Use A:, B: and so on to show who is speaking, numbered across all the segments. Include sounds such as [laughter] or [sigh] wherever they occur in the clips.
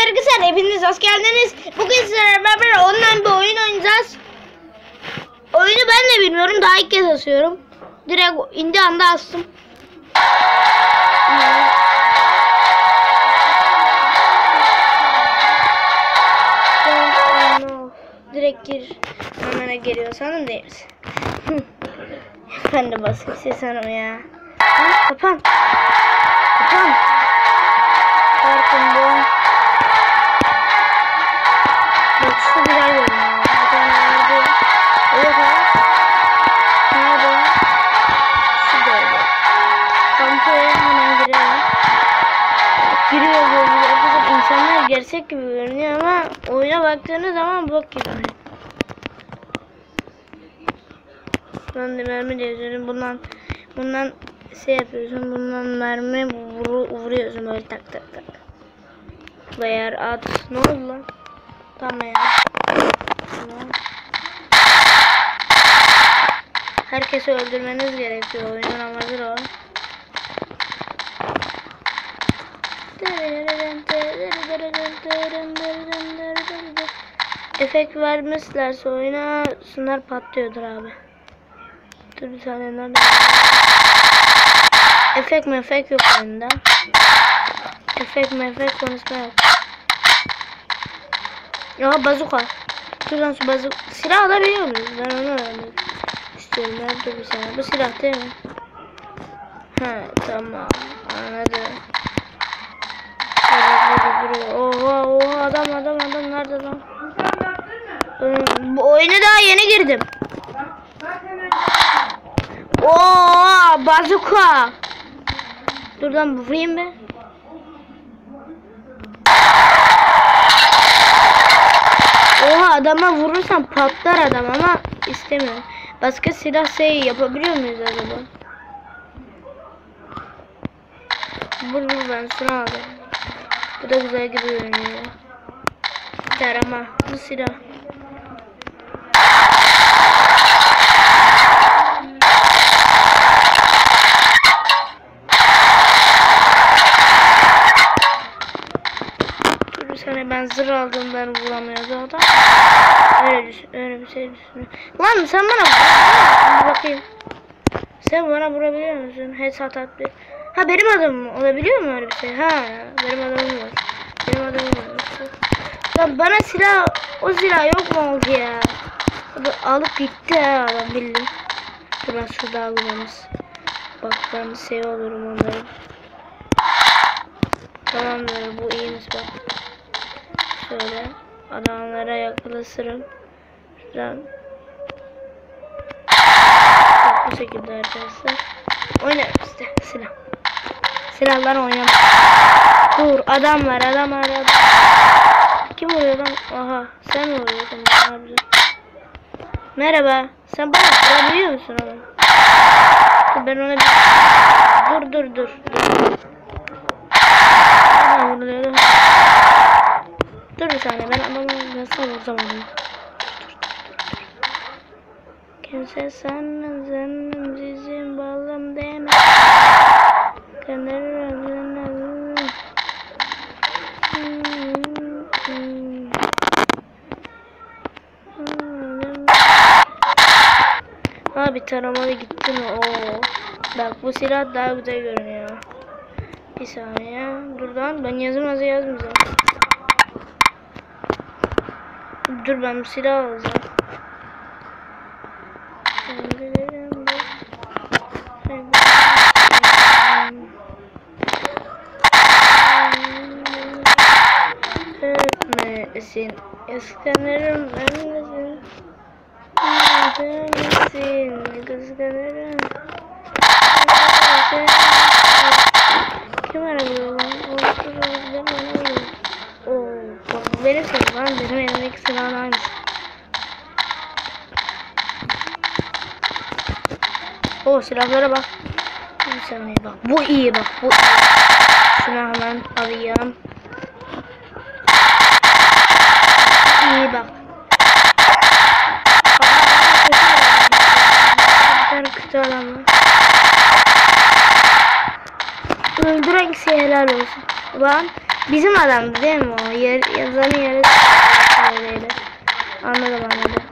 A: arkadaşlar hepiniz hoş geldiniz. Bugün sizlerle beraber online bir oyun oynayacağız. Oyunu ben de bilmiyorum daha ilk kez asıyorum. Direkt indi anda astım. Direkt gir. Hemen geliyor sanırım değiliz. [laughs] ben de basayım ses ya. Ha, kapan. Kapan. Farkında. Gerçek gibi görünüyor ama oyuna baktığınız zaman bok gibi. Ben de mermi diyorsun. Bundan bundan şey yapıyorsun. Bundan mermi vuru, vuruyorsun böyle tak tak tak. Bayar at. Ne oldu lan? Tamam ya. Herkesi öldürmeniz gerekiyor. Oyunun amacı o. Efekt vermişlerse oyuna sunar patlıyordur abi. Dur bir saniye nerede? Efekt mefek yok oyunda. Efekt mefek konuşma yok. Ya bazuka. Şuradan şu bazuk silah alabiliyor muyuz? Ben onu öğrenmek istiyorum. Ya dur bir saniye. Bu silah değil mi? Ha tamam. Anladım. Oha oha adam adam adam nerede lan? Hmm, Bu oyuna daha yeni girdim. Oo bazuka. Dur lan vurayım be. Oha adama vurursam patlar adam ama istemiyorum. Başka silah şey yapabiliyor muyuz acaba? Vur vur ben şunu aldım. Bu da güzel gibi görünüyor. Tarama bu silah. Saniye ben zırh aldım ben vuramıyordu adam. Öyle düşün, öyle bir şey düşün. Lan sen bana bakayım. Sen bana vurabiliyor musun? Headshot at. Ha benim adamım olabiliyor mu öyle bir şey? Ha benim adamım var. Benim adamım var. Lan bana silah o silah yok mu oldu ya? Alıp gitti ha adam bildim. Dur ben şurada almamız. Bak ben şey olurum onların. Tamamdır bu iyiymiş bak. Şöyle adamlara yaklaşırım. Şuradan. Bak bu şekilde arkadaşlar. Oynarım işte silah. Silahlar oynamam. Dur adam var adam var adam. Kim vuruyor lan? Aha sen vuruyorsun? Abi. Merhaba. Sen bana vurabiliyor musun ama? Ben ona bir... Dur dur dur. Nereden vuruluyor? Dur bir saniye ben adamı nasıl vuracağım onu? Kimse sanmazın bizim balım deme. Kanarım Abi taramalı gitti mi? Oo. Bak bu silah daha güzel görünüyor. Bir saniye. Dur lan ben yazım nasıl yazmayacağım. Dur ben bu silah alacağım. Öpmesin, ıskanırım ölmesin. Öpmesin, kıskanırım. Kim arıyor lan? Oo, bak benim sesim lan benim elimdeki silahın aynısı. O silahlara bak. Bir saniye bak. Bu iyi bak. Bu iyi. Şunu hemen alayım. İyi bak. Kötü adam var. Öldüren kişiye helal olsun. Lan Bizim adamdı değil mi o? Yer, yazanın yeri öyleydi. Anladım anladım.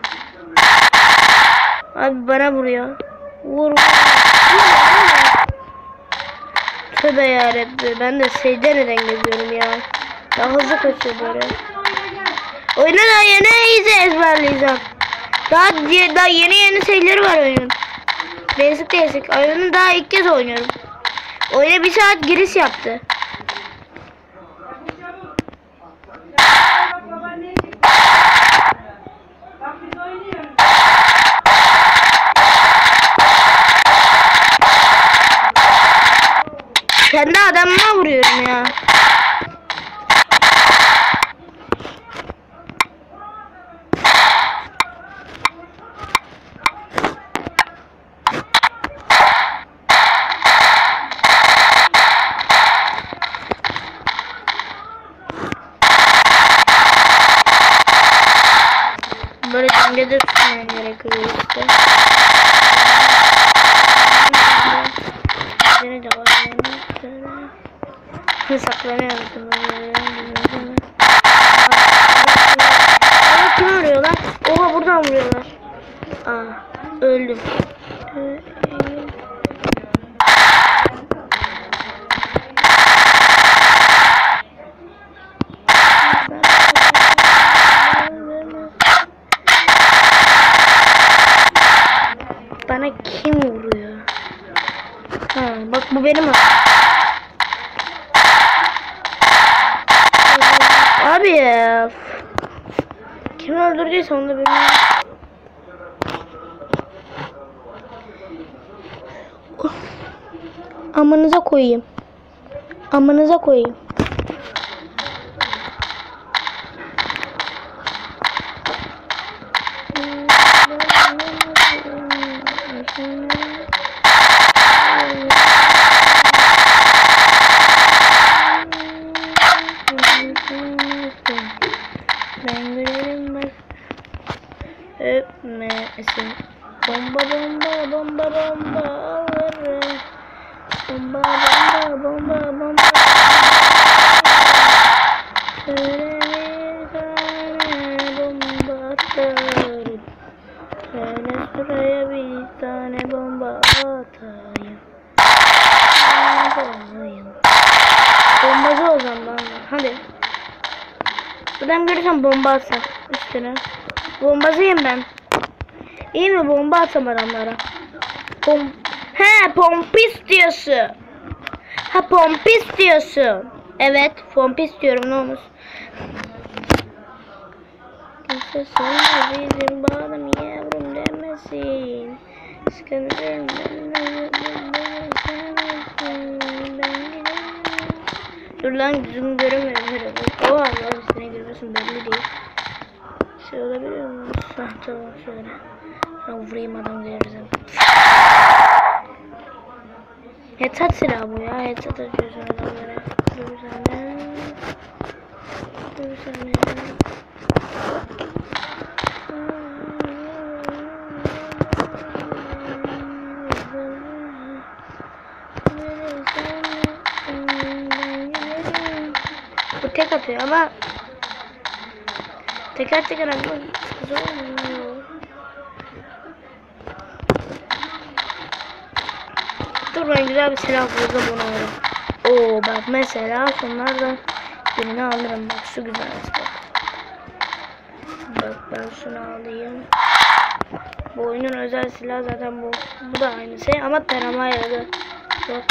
A: Abi bana vuruyor. Vur vur. Tövbe yarabbi. Ben de secde neden geziyorum ya. Daha hızlı kaçıyor böyle. Oyunu da yeni iyice ezberleyeceğim. Daha, daha yeni yeni şeyleri var oyunun. Basic basic. Oyunu daha ilk kez oynuyorum. Oyuna bir saat giriş yaptı. Kendi adamıma vuruyorum ya. Böyle dengede tutmaya gerekiyor işte. Aa, kim vuruyorlar? Oha buradan vuruyorlar. Aa, öldüm. Bana kim vuruyor? Ha, benim adam. Abi ya. Kim öldürdüyse onu da bilmiyorum. Amanıza koyayım. Amanıza koyayım. Ben görelim bak. Öpmesin. Bomba bomba bomba bomba alırım. Bomba bomba bomba bomba. Şöyle bir tane bomba atarım. Şöyle şuraya bir tane bomba atayım. Bombayım. Bombacı olacağım ben. de. Hadi. Buradan görürsem bomba atsam üstüne. Bombacıyım ben. İyi mi bomba atsam adamlara? Bom He pompis diyorsun. Ha pompis diyorsun. Evet pompis diyorum ne olmuş. Kimse sana bizim bağım yavrum demesin. Sıkıntım Dur lan gözümü göremiyorum herhalde. O Allah seni görüyorsun belli değil. Şey olabilir mi? Ha tamam şöyle. Ben vurayım adam görürsem. Headshot silahı bu ya. Headshot atıyorsun adamlara. Dur bir saniye. Dur bir saniye. Bu tek atıyor ama teker teker atmak zor olmuyor. Dur ben güzel bir silah buldum ona göre. Oo bak mesela sonlarda birini alırım bak şu güzel bak. Bak ben şunu alayım. Bu oyunun özel silahı zaten bu. Bu da aynı şey ama tarama yaradı. Bak.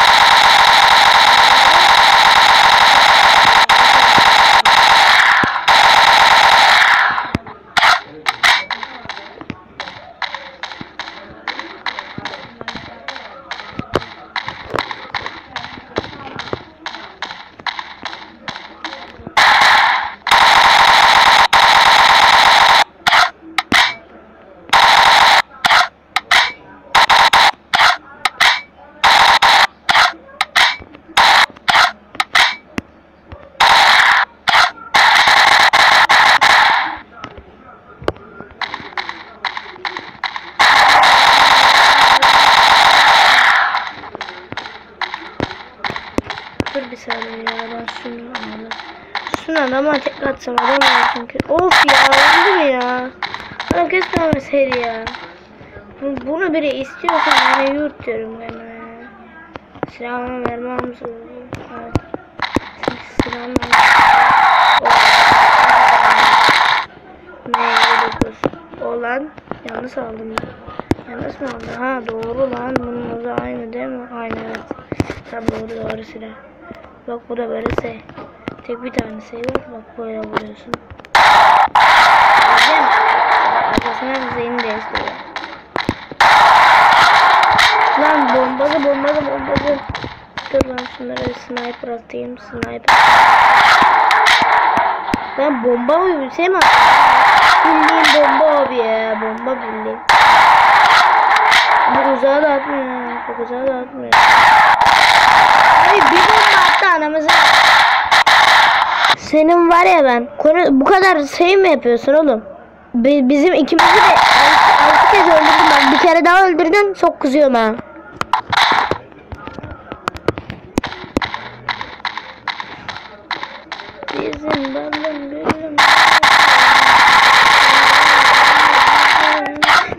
A: Şuna adama tek atsam var çünkü. Of ya öldü mü ya? Bana keşke ölmeseydi ya. Bu- Bunu biri istiyorsa yani yurt diyorum ben. ya. Silahımı vermem lazım. Evet. Çünkü silahım M59 olan yanlış aldım. Yanlış mı aldım? Ha doğru lan. Bunun adı aynı değil mi? Aynı evet. Tam doğru doğru silah. Bak bu da böyle şey. Tek bir tane şey var. Bak böyle vuruyorsun. Gördün mü? Arkasına zeyni değiştiriyor. Lan bombalı bombalı bombalı. Dur ben şunlara sniper atayım. Sniper. Ben bomba mı bir şey mi? Bildiğin bomba abi ya. Bomba bildiğin. Bu uzağa da atmıyor. Çok uzağa da atmıyor. Abi bir bomba attı anamıza. Senin var ya ben. Konu, bu kadar şey mi yapıyorsun oğlum? Bi- bizim ikimizi de altı, kez öldürdün bak. Bir kere daha öldürdün. Çok kızıyorum ha. Bizim balım gülüm.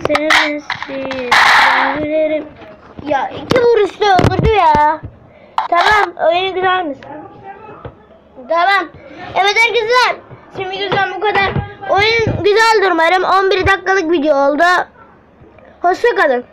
A: Sevmesi. Ben gülerim. Ya iki vuruşta öldürdü ya. Tamam oyunu güzel misin? Tamam. Evet arkadaşlar. Şimdi güzel bu kadar. Oyun güzeldir umarım. 11 dakikalık video oldu. Hoşça kalın.